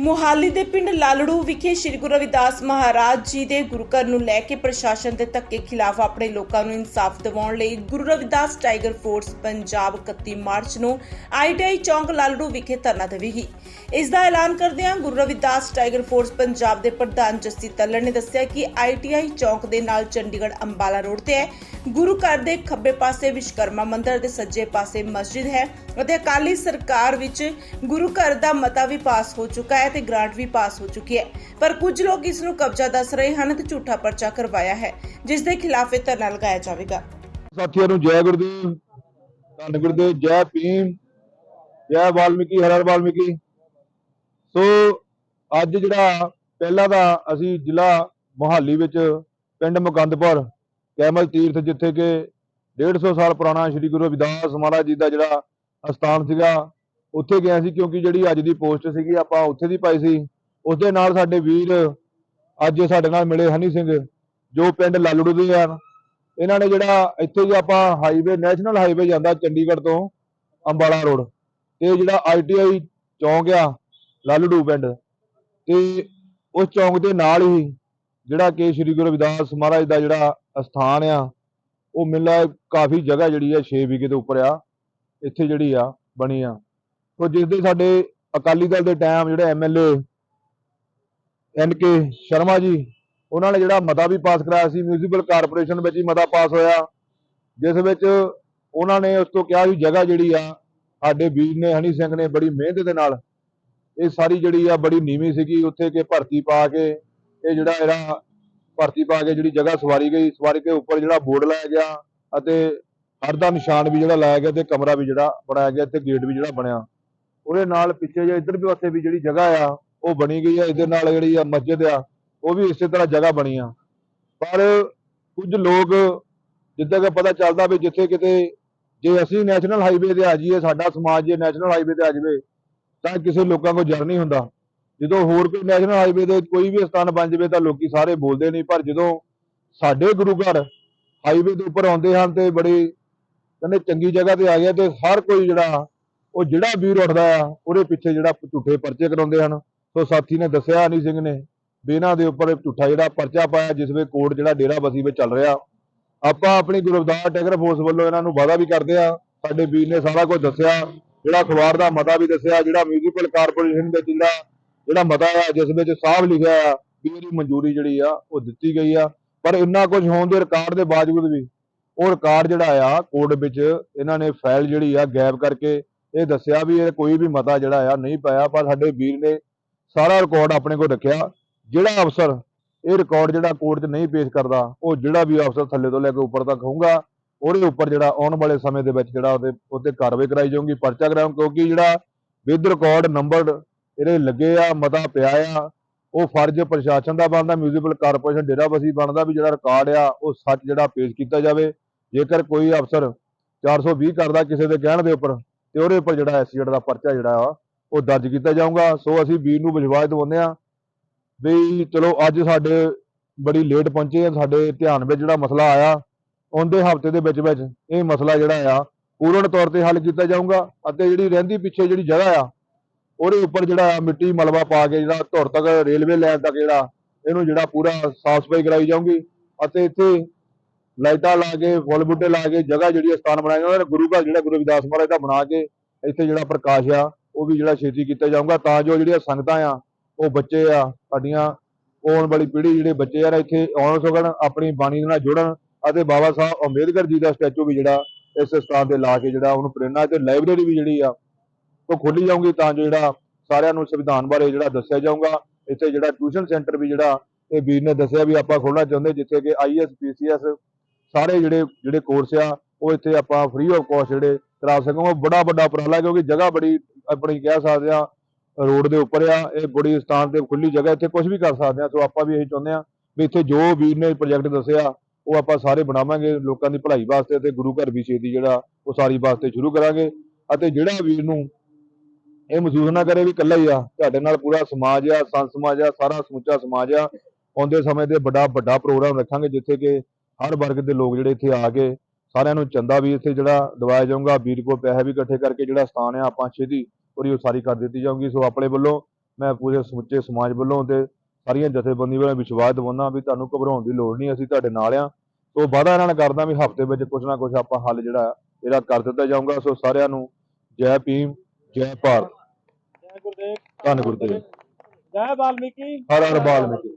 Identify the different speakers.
Speaker 1: ਮੋਹਾਲੀ ਦੇ ਪਿੰਡ ਲਾਲੜੂ ਵਿਖੇ ਸ੍ਰੀ ਗੁਰੂ ਰਵਿਦਾਸ ਮਹਾਰਾਜ ਜੀ ਦੇ ਗੁਰੂ ਘਰ ਨੂੰ ਲੈ ਕੇ ਪ੍ਰਸ਼ਾਸਨ ਦੇ ਧੱਕੇ ਖਿਲਾਫ ਆਪਣੇ ਲੋਕਾਂ ਨੂੰ ਇਨਸਾਫ ਦਿਵਾਉਣ ਲਈ Guru Ravidas tiger force Punjab 31 March ਨੂੰ ਆਈਟੀਆਈ ਚੌਂਕ ਲਾਲੜੂ ਵਿਖੇ ਧਰਨਾ ਦੇਵੇਗੀ। ਇਸ ਦਾ ਐਲਾਨ ਕਰਦਿਆਂ ਗੁਰੂ ਰਵਿਦਾਸ ਟਾਈਗਰ ਫੋਰਸ ਪੰਜਾਬ ਦੇ ਪ੍ਰਧਾਨ ਜੱਸੀ ਤੱਲੜ ਨੇ ਦੱਸਿਆ ਕਿ ਆਈਟੀਆਈ ਚੌਂਕ ਦੇ ਨਾਲ ਚੰਡੀਗੜ੍ਹ ਅੰਬਾਲਾ ਰੋਡ ਤੇ ਹੈ। ਗੁਰੂ ਘਰ ਦੇ ਖੱਬੇ ਪਾਸੇ ਵਿਸ਼ਕਰਮਾ ਮੰਦਿਰ ਦੇ ਸੱਜੇ ਪਾਸੇ ਮਸਜਿਦ ਹੈ। ਅਤੇ ਅਕਾਲੀ ਸਰਕਾਰ ਵਿੱਚ ਗੁਰੂ ਘਰ ਦਾ ਮਤਾ ਵੀ ਪਾਸ ਹੋ ਚੁੱਕਾ ਹੈ ਤੇ ਗ੍ਰਾਂਟ ਵੀ ਪਾਸ ਹੋ ਚੁੱਕੀ ਹੈ। ਪਰ ਕੁਝ ਲੋਕ ਇਸ ਨੂੰ ਕਬਜ਼ਾ ਦੱਸ ਰਹੇ ਹਨ ਤੇ ਝੂਠਾ ਪਰਚਾ ਕਰਵਾਇਆ ਹੈ, ਜਿਸ ਦੇ ਖਿਲਾਫ ਇਹ ਧਰਨਾ ਲਗਾਇਆ ਜਾਵੇਗਾ।
Speaker 2: ਸਾਥੀਆਂ ਨੂੰ ਜੈ ਗੁਰਦੇਵ ਧੰਨ ਗੁਰਦੇਵ ਜੈ ਭੀਮ, ਜੈ ਵਾਲਮੀਕੀ, ਹਰ ਹਰ ਵਾਲਮੀਕੀ। ਸੋ ਅੱਜ ਜਿਹੜਾ ਪਹਿਲਾਂ ਤਾਂ ਅਸੀਂ ਜ਼ਿਲ੍ਹਾ ਮੋਹਾਲੀ ਵਿੱਚ ਪਿੰਡ ਮੁਕੰਦਪੁਰ, ਕੈਮਲ ਤੀਰਥ, ਜਿੱਥੇ ਕਿ 150 ਸਾਲ ਪੁਰਾਣਾ ਸ੍ਰੀ ਗੁਰੂ ਰਵਿਦਾਸ ਮਹਾਰਾਜ ਜੀ ਦਾ ਜਿਹੜਾ ਅਸਥਾਨ ਸੀਗਾ, ਉੱਥੇ ਗਿਆ ਸੀ ਕਿਉਂਕਿ ਜਿਹੜੀ ਅੱਜ ਦੀ ਪੋਸਟ ਸੀਗੀ, ਆਪਾਂ ਉੱਥੇ ਦੀ ਪਾਈ ਸੀ। ਉਸ ਦੇ ਨਾਲ ਸਾਡੇ ਵੀਰ ਅੱਜ ਸਾਡੇ ਨਾਲ ਮਿਲੇ ਹਨੀ ਸਿੰਘ, ਜੋ ਪਿੰਡ ਲਾਲੜੂ ਦੇ ਹਨ ਇਹਨਾਂ ਨੇ ਜਿਹੜਾ ਇੱਥੇ ਜੇ ਆਪਾਂ ਹਾਈਵੇ ਨੈਸ਼ਨਲ ਹਾਈਵੇ ਜਾਂਦਾ ਚੰਡੀਗੜ੍ਹ ਤੋਂ ਅੰਬਾਲਾ ਰੋਡ ਤੇ ਜਿਹੜਾ ਆਈਟੀਆਈ ਚੌਂਕ ਆ, ਲਾਲੜੂ ਪਿੰਡ, ਤੇ ਉਸ ਚੌਂਕ ਦੇ ਨਾਲ ਹੀ ਜਿਹੜਾ ਕਿ ਸ੍ਰੀ ਗੁਰੂ ਰਵਿਦਾਸ ਮਹਾਰਾਜ ਦਾ ਜਿਹੜਾ ਅਸਥਾਨ ਆ, ਉਹ ਮਿਲਦਾ ਕਾਫੀ ਜਗ੍ਹਾ ਜਿਹੜੀ ਆ 6 ਵਿਗੇ ਦੇ ਉੱਪਰ ਆ। ਇੱਥੇ ਜਿਹੜੀ ਆ, ਬਣੀ ਆ। ਸੋ ਜਿਸ ਦੇ ਸਾਡੇ ਅਕਾਲੀ ਦਲ ਦੇ ਟਾਈਮ ਜਿਹੜੇ ਐਮਐਲਏ ਐਨ ਕੇ ਸ਼ਰਮਾ ਜੀ, ਉਹਨਾਂ ਨੇ ਜਿਹੜਾ ਮਤਾ ਵੀ ਪਾਸ ਕਰਾਇਆ ਸੀ ਮਿਊਨਿਸਪਲ ਕਾਰਪੋਰੇਸ਼ਨ ਵਿੱਚ ਹੀ ਮਤਾ ਪਾਸ ਹੋਇਆ। ਜਿਸ ਵਿੱਚ ਉਹਨਾਂ ਨੇ ਉਸ ਤੋਂ ਕਿਹਾ ਵੀ ਜਗ੍ਹਾ ਜਿਹੜੀ ਆ, ਸਾਡੇ ਵੀਰ ਨੇ, ਹਨੀ ਸਿੰਘ ਨੇ ਬੜੀ ਮਿਹਨਤ ਦੇ ਨਾਲ ਇਹ ਸਾਰੀ ਜਿਹੜੀ ਆ, ਬੜੀ ਨੀਵੀਂ ਸੀਗੀ। ਉੱਥੇ ਕਿ ਭਰਤੀ ਪਾ ਕੇ, ਇਹ ਜਿਹੜਾ ਇਹਦਾ ਭਰਤੀ ਪਾ ਕੇ ਜਿਹੜੀ ਜਗ੍ਹਾ ਸਵਾਰੀ ਗਈ, ਸਵਾਰੀ ਕੇ ਉੱਪਰ ਜਿਹੜਾ ਬੋਰਡ ਲਾਇਆ ਗਿਆ ਅਤੇ ਹਰ ਦਾ ਨਿਸ਼ਾਨ ਵੀ ਜਿਹੜਾ ਲਾਇਆ ਗਿਆ ਤੇ ਕਮਰਾ ਵੀ ਜਿਹੜਾ ਬਣਾਇਆ ਗਿਆ ਤੇ ਗੇਟ ਵੀ ਜਿਹੜਾ ਬਣਿਆ। ਉਹਦੇ ਨਾਲ ਪਿੱਛੇ ਜੇ ਇੱਧਰ ਵੀ ਪਾਸੇ ਵੀ ਜਿਹੜੀ ਜਗ੍ਹਾ ਆ, ਉਹ ਬਣੀ ਗਈ ਆ, ਇਹਦੇ ਨਾਲ ਜਿਹੜੀ ਆ ਮਸਜਿਦ ਆ, ਉਹ ਵੀ ਇਸੇ ਤਰ੍ਹਾਂ ਜਗ੍ਹਾ ਬਣੀ ਆ। ਪਰ ਕੁਝ ਲੋਕ, ਜਿੱਦਾਂ ਕਿ ਪਤਾ ਚੱਲਦਾ ਵੀ ਜਿੱਥੇ ਕਿਤੇ ਜੇ ਅਸੀਂ ਨੈਸ਼ਨਲ ਹਾਈਵੇ ਤੇ ਆ ਜਾਈਏ, ਸਾਡਾ ਸਮਾਜ ਜੇ ਨੈਸ਼ਨਲ ਹਾਈਵੇ ਤੇ ਆ ਜਾਵੇ, ਤਾਂ ਕਿਸੇ ਲੋਕਾਂ ਕੋਲ ਜਰ ਨਹੀਂ ਹੁੰਦਾ। ਜਦੋਂ ਹੋਰ ਕੋਈ ਨੈਸ਼ਨਲ ਹਾਈਵੇ ਤੇ ਕੋਈ ਵੀ ਸਥਾਨ ਬਣ ਜਾਵੇ, ਤਾਂ ਲੋਕੀ ਸਾਰੇ ਬੋਲਦੇ ਨਹੀਂ। ਪਰ ਜਦੋਂ ਸਾਡੇ ਗੁਰੂ ਘਰ ਹਾਈਵੇ ਦੇ ਉੱਪਰ ਆਉਂਦੇ ਹਨ ਤੇ ਬੜੇ ਕਹਿੰਦੇ ਚੰਗੀ ਜਗ੍ਹਾ ਤੇ ਆ ਗਿਆ ਤੇ ਹਰ ਕੋਈ ਜਿਹੜਾ ਉਹ ਜਿਹੜਾ ਵੀਰ ਉੱਠਦਾ ਆ, ਉਹਦੇ ਪਿੱਛੇ ਜਿਹੜਾ ਝੂਠੇ ਪਰਚੇ ਕਰਾਉਂਦੇ ਹਨ। ਸੋ ਸਾਥੀ ਨੇ ਦੱਸਿਆ ਹਨੀ ਸਿੰਘ ਨੇ ਵੀ ਇਹਨਾਂ ਦੇ ਉੱਪਰ ਝੂਠਾ ਜਿਹੜਾ ਪਰਚਾ ਪਾਇਆ, ਜਿਸ ਵਿੱਚ ਕੋਰਟ ਜਿਹੜਾ ਡੇਰਾ ਬਸੀ ਵਿੱਚ ਚੱਲ ਰਿਹਾ। ਆਪਾਂ ਆਪਣੀ ਗੁਰਵਦਾਰ ਟੈਗਰ ਫੋਰਸ ਵੱਲੋਂ ਇਹਨਾਂ ਨੂੰ ਵਾਅਦਾ ਵੀ ਕਰਦੇ ਆ ਸਾਡੇ ਵੀਰ ਨੇ ਸਾਰਾ ਕੁਝ ਦੱਸਿਆ, ਜਿਹੜਾ ਅਖਬਾਰ ਦਾ ਮਤਾ ਵੀ ਦੱਸਿਆ, ਜਿਹੜਾ ਮਿਊਨਿਸਪਲ ਕਾਰਪੋਰੇਸ਼ਨ ਵਿੱਚ ਜਿਹੜਾ ਜਿਹੜਾ ਮਤਾ ਆ, ਜਿਸ ਵਿੱਚ ਸਾਫ਼ ਲਿਖਿਆ ਆ ਵੀ ਇਹਦੀ ਮਨਜ਼ੂਰੀ ਜਿਹੜੀ ਆ, ਉਹ ਦਿੱਤੀ ਗਈ ਆ। ਪਰ ਇੰਨਾ ਕੁਝ ਹੋਣ ਦੇ ਰਿਕਾਰਡ ਦੇ ਬਾਵਜੂਦ ਵੀ ਉਹ ਰਿਕਾਰਡ ਜਿਹੜਾ ਆ ਕੋਰਟ ਵਿੱਚ ਇਹਨਾਂ ਨੇ ਫਾਈਲ ਜਿਹੜੀ ਆ ਗਾਇਬ ਕਰਕੇ ਇਹ ਦੱਸਿਆ ਵੀ ਇਹ ਕੋਈ ਵੀ ਮਤਾ ਜਿਹੜਾ ਆ ਨਹੀਂ ਪਾਇਆ, ਪਰ ਸਾਡੇ ਵੀਰ ਨੇ ਸਾਰਾ ਰਿਕਾਰਡ ਆਪਣੇ ਕੋਲ ਰੱਖਿਆ। ਜਿਹੜਾ ਅਫਸਰ ਇਹ ਰਿਕਾਰਡ ਜਿਹੜਾ ਕੋਰਟ 'ਚ ਨਹੀਂ ਪੇਸ਼ ਕਰਦਾ, ਉਹ ਜਿਹੜਾ ਵੀ ਅਫਸਰ ਥੱਲੇ ਤੋਂ ਲੈ ਕੇ ਉੱਪਰ ਤੱਕ ਹੋਊਗਾ, ਉਹਦੇ ਉੱਪਰ ਜਿਹੜਾ ਆਉਣ ਵਾਲੇ ਸਮੇਂ ਦੇ ਵਿੱਚ ਜਿਹੜਾ ਉਹਦੇ ਉੱਤੇ ਕਾਰਵਾਈ ਕਰਾਈ ਜਾਊਗੀ। ਪਰਚਾ ਕਰਾਉਂ ਕਿਉਂਕਿ ਜਿਹੜਾ ਵਿਦ ਰਿਕਾਰਡ ਨੰਬਰ ਇਹਦੇ ਲੱਗੇ ਆ, ਮਤਾ ਪਿਆ ਆ, ਉਹ ਫਰਜ਼ ਪ੍ਰਸ਼ਾਸਨ ਦਾ ਬਣਦਾ ਮਿਊਨਿਸਪਲ ਕਾਰਪੋਰੇਸ਼ਨ ਡੇਰਾਬੱਸੀ ਬਣਦਾ ਵੀ ਜਿਹੜਾ ਰਿਕਾਰਡ ਆ, ਉਹ ਸੱਚ ਜਿਹੜਾ ਪੇਸ਼ ਕੀਤਾ ਜਾਵੇ। ਜੇਕਰ ਕੋਈ ਅਫਸਰ 420 ਕਰਦਾ ਕਿਸੇ ਦੇ ਕਹਿਣ ਦੇ ਉੱਪਰ, ਤੇ ਉਹਦੇ ਉੱਪਰ ਜਿਹੜਾ ਐਕਸੀਡੈਂਟ ਦਾ ਪਰਚਾ ਜਿਹੜਾ ਆ ਉਹ ਦਰਜ ਕੀਤਾ ਜਾਊਗਾ। ਸੋ ਅਸੀਂ ਵੀਰ ਨੂੰ ਵਿਸ਼ਵਾਸ ਦਿਵਾਉਂਦੇ ਆ ਵੀ ਚਲੋ ਅੱਜ ਸਾਡੇ ਬੜੀ ਲੇਟ ਪਹੁੰਚੇ ਆ, ਸਾਡੇ ਧਿਆਨ ਵਿੱਚ ਜਿਹੜਾ ਮਸਲਾ ਆਇਆ ਆਉਂਦੇ ਹਫ਼ਤੇ ਦੇ ਵਿੱਚ ਵਿੱਚ ਇਹ ਮਸਲਾ ਜਿਹੜਾ ਆ, ਪੂਰਨ ਤੌਰ ਤੇ ਹੱਲ ਕੀਤਾ ਜਾਊਗਾ ਅਤੇ ਜਿਹੜੀ ਰਹਿੰਦੀ ਪਿੱਛੇ ਜਿਹੜੀ ਜਗ੍ਹਾ ਆ, ਉਹਦੇ ਉੱਪਰ ਜਿਹੜਾ ਮਿੱਟੀ ਮਲਬਾ ਪਾ ਕੇ ਜਿਹੜਾ ਧੁਰ ਤੱਕ ਰੇਲਵੇ ਲਾਈਨ ਤੱਕ ਜਿਹੜਾ, ਇਹਨੂੰ ਜਿਹੜਾ ਪੂਰਾ ਸਾਫ਼ ਸਫ਼ਾਈ ਕਰਾਈ ਜਾਊਗੀ ਅਤੇ ਇੱਥੇ ਲਾਈਟਾਂ ਲਾ ਕੇ, ਫੁੱਲ ਬੂਟੇ ਲਾ ਕੇ, ਜਗ੍ਹਾ ਜਿਹੜੀ ਆ ਸਥਾਨ ਬਣਾਇਆ ਜਾਊਗਾ ਗੁਰੂ ਘਰ ਜਿਹੜਾ ਗੁਰੂ ਰਵਿਦਾਸ ਮਹਾਰਾਜ ਦਾ ਬਣਾ ਕੇ ਇੱਥੇ ਜਿਹੜਾ ਪ੍ਰਕਾਸ਼ ਆ, ਉਹ ਵੀ ਜਿਹੜਾ ਛੇਤੀ ਕੀਤਾ ਜਾਊਗਾ, ਤਾਂ ਜੋ ਜਿਹੜੀਆਂ ਸੰਗਤਾਂ ਆ, ਉਹ ਬੱਚੇ ਆ, ਸਾਡੀਆਂ ਆਉਣ ਵਾਲੀ ਪੀੜ੍ਹੀ ਜਿਹੜੇ ਬੱਚੇ ਆ ਇੱਥੇ ਆਉਣ ਸਕਣ ਆਪਣੀ ਬਾਣੀ ਨਾਲ ਜੁੜਨ ਅਤੇ ਬਾਬਾ ਸਾਹਿਬ ਅੰਬੇਦਕਰ ਜੀ ਦਾ ਸਟੈਚੂ ਵੀ ਜਿਹੜਾ ਇਸ ਸਥਾਨ ਤੇ ਲਾ ਕੇ ਜਿਹੜਾ ਉਹਨੂੰ ਪ੍ਰੇਰਨਾ ਤੇ ਲਾਇਬ੍ਰੇਰੀ ਵੀ ਜਿਹੜੀ ਆ, ਉਹ ਖੋਲੀ ਜਾਊਗੀ ਤਾਂ ਜੋ ਜਿਹੜਾ ਸਾਰਿਆਂ ਨੂੰ ਸੰਵਿਧਾਨ ਬਾਰੇ ਜਿਹੜਾ ਦੱਸਿਆ ਜਾਊਗਾ, ਇੱਥੇ ਜਿਹੜਾ ਟਿਊਸ਼ਨ ਸੈਂਟਰ ਵੀ ਜਿਹੜਾ ਇਹ ਵੀਰ ਨੇ ਦੱਸਿਆ ਵੀ ਆਪਾਂ ਖੋਲਣਾ ਚਾਹੁੰਦੇ, ਜਿੱਥੇ ਕਿ ਆਈਐਸ ਪੀਸੀਐਸ ਸਾਰੇ ਜਿਹੜੇ ਜਿਹੜੇ ਕੋਰਸ ਆ, ਉਹ ਇੱਥੇ ਆਪਾਂ ਫ੍ਰੀ ਆਫ ਕਾਸਟ ਜਿਹੜੇ ਕਰਾ ਸਕਾਂ ਉਹ ਬੜਾ ਵੱਡਾ ਉਪਰਾਲਾ, ਕਿਉਂਕਿ ਜਗ੍ਹਾ ਬੜੀ, ਆਪਣੀ ਕਹਿ ਸਕਦੇ ਆ ਰੋਡ ਦੇ ਉੱਪਰ ਆ, ਇਹ ਬੜੀ ਸਥਾਨ ਤੇ ਖੁੱਲੀ ਜਗ੍ਹਾ, ਇੱਥੇ ਕੁਝ ਵੀ ਕਰ ਸਕਦੇ ਆ ਸੋ ਆਪਾਂ ਵੀ ਇਹੀ ਚਾਹੁੰਦੇ ਆ ਵੀ ਇੱਥੇ ਜੋ ਵੀਰ ਨੇ ਪ੍ਰੋਜੈਕਟ ਦੱਸਿਆ, ਉਹ ਆਪਾਂ ਸਾਰੇ ਬਣਾਵਾਂਗੇ, ਲੋਕਾਂ ਦੀ ਭਲਾਈ ਵਾਸਤੇ ਤੇ ਗੁਰੂ ਘਰ ਵੀ ਛੇਤੀ ਜਿਹੜਾ, ਉਹ ਸਾਰੀ ਵਾਸਤੇ ਸ਼ੁਰੂ ਕਰਾਂਗੇ। ਅਤੇ ਜਿਹੜਾ ਵੀਰ ਨੂੰ ਇਹ ਮਹਿਸੂਸ ਨਾ ਕਰੇ ਵੀ ਇਕੱਲਾ ਹੀ ਆ, ਤੁਹਾਡੇ ਨਾਲ ਪੂਰਾ ਸਮਾਜ ਆ, ਸੰਤ ਸਮਾਜ ਆ, ਸਾਰਾ ਸਮੁੱਚਾ ਸਮਾਜ ਆ ਆਉਂਦੇ ਸਮੇਂ ਤੇ ਵੱਡਾ ਵੱਡਾ ਪ੍ਰੋਗਰਾਮ ਰੱਖਾਂਗੇ, ਜਿੱਥੇ ਕਿ ਹਰ ਵਰਗ ਦੇ ਲੋਕ ਜਿਹੜੇ ਇੱਥੇ ਆ ਕੇ ਸਾਰਿਆਂ ਨੂੰ ਚੰਦਾ ਵੀ ਇੱਥੇ ਜਿਹੜਾ ਦਵਾਇਆ ਜਾਊਗਾ ਵੀਰ ਕੋਲ ਪੈਸੇ ਵੀ ਇਕੱਠੇ ਕਰਕੇ ਜਿਹੜਾ ਸਥਾਨ ਆ ਆਪਾਂ ਛੇਤੀ ਉਹਦੀ ਉਸਾਰੀ ਕਰ ਦਿੱਤੀ ਜਾਊਗੀ। ਸੋ ਆਪਣੇ ਵੱਲੋਂ ਮੈਂ ਪੂਰੇ ਸਮੁੱਚੇ ਸਮਾਜ ਵੱਲੋਂ ਤੇ ਸਾਰੀਆਂ ਜਥੇਬੰਦੀਆਂ ਵੱਲੋਂ ਵਿਸ਼ਵਾਸ ਦਿਵਾਉਂਦਾ ਵੀ ਤੁਹਾਨੂੰ ਘਬਰਾਉਣ ਦੀ ਲੋੜ ਨਹੀਂ ਅਸੀਂ ਤੁਹਾਡੇ ਨਾਲ ਆ ਸੋ ਵਾਅਦਾ ਇਹਨਾਂ ਨਾਲ ਕਰਦਾ ਵੀ ਹਫ਼ਤੇ ਵਿੱਚ ਕੁਝ ਨਾ ਕੁਝ ਆਪਾਂ ਹੱਲ ਜਿਹੜਾ ਇਹਦਾ ਕਰ ਦਿੱਤਾ ਜਾਊਗਾ। ਸੋ ਸਾਰਿਆਂ ਨੂੰ ਜੈ ਭੀਮ ਜੈ ਭਾਰਤ।
Speaker 3: ਜੈ ਗੁਰਦੇਵ।
Speaker 2: ਧੰਨ ਗੁਰਦੇਵ।
Speaker 3: ਜੈ ਵਾਲਮੀਕੀ।
Speaker 2: ਹਰ ਹਰ ਵਾਲਮੀਕੀ।